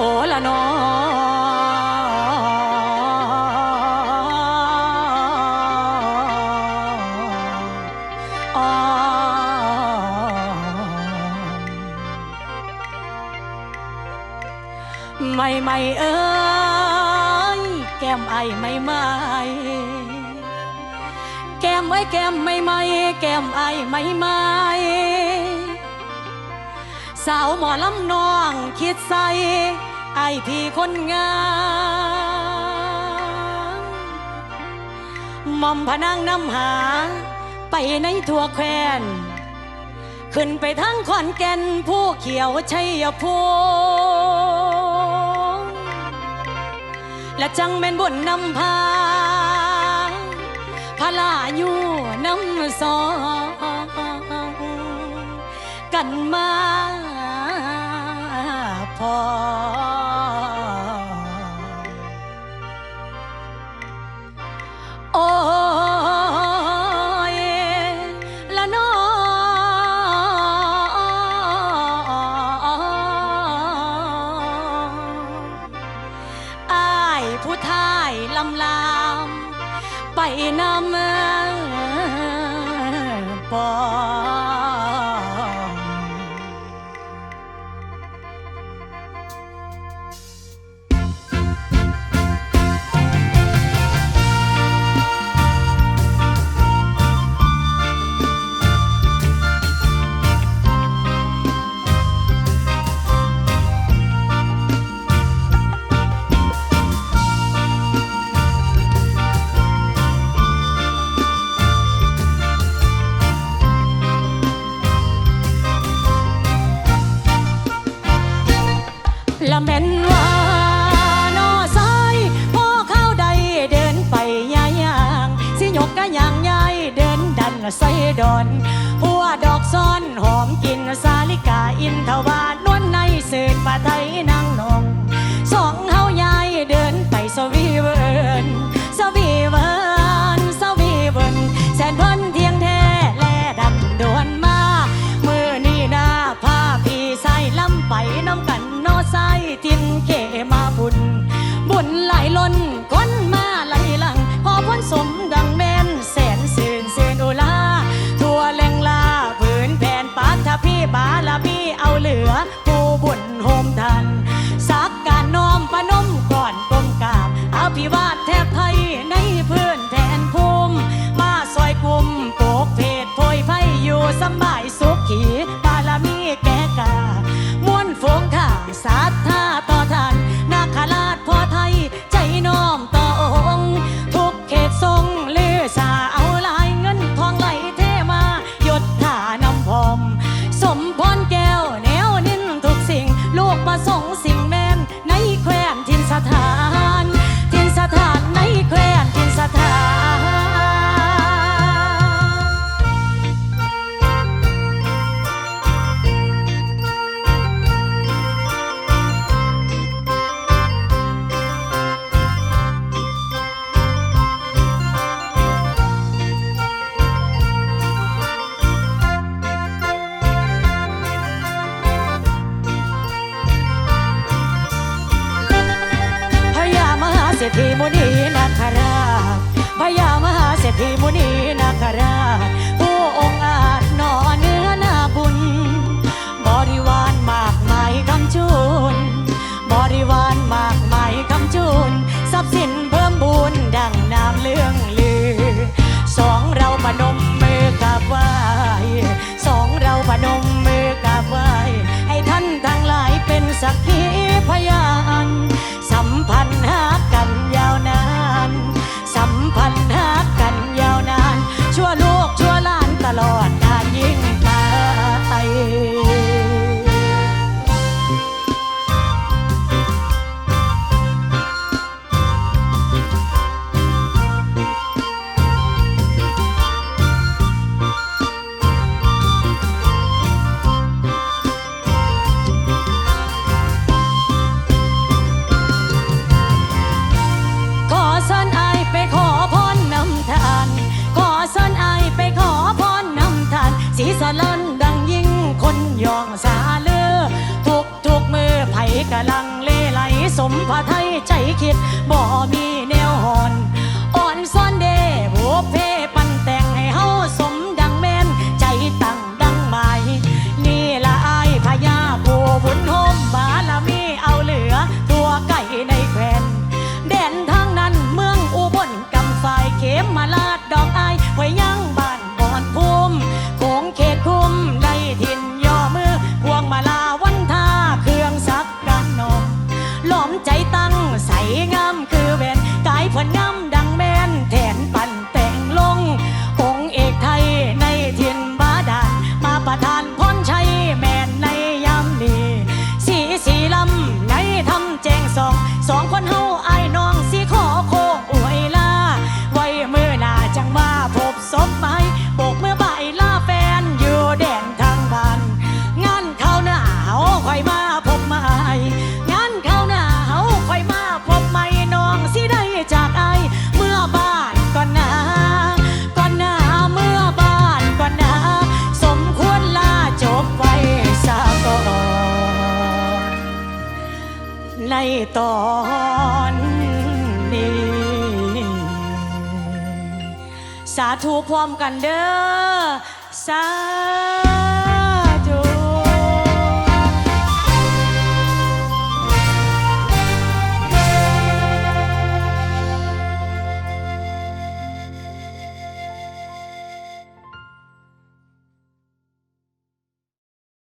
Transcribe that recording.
โอละนอไม่ไม่เอ้ยแก้มไอไม่ไม่แก้มไอ้แก้มไม่ไม่แก้มไอไม่ไม่สาวหมอลำนองคิดใส ไอพี่คนงามมอมพนังน้ำหา ไปในทั่วแควนขึ้นไปทั้งขอนแก่นผู้เขียวชัยภูมิและจังเป็นบุญนำพาพลาอยู่น้ำซองกันมา พอ โอ้ยละนออาผู้ทายลำลามไปนำปอ แม่นว่านอซ้ายพ่อเข้าใดเดินไปย่างสิหยกกะย่างยายเดินดันใส่ดอนหัวดอกซ้อนหอมกินสาลิกาอินทวานวลในเศษปะไทย 总是 এই মনে กะลังเลไหลสมพระไทยใจคิดบ่มีแนวหอน ตอนนี้ สาธุพร้อมกันเด้อสา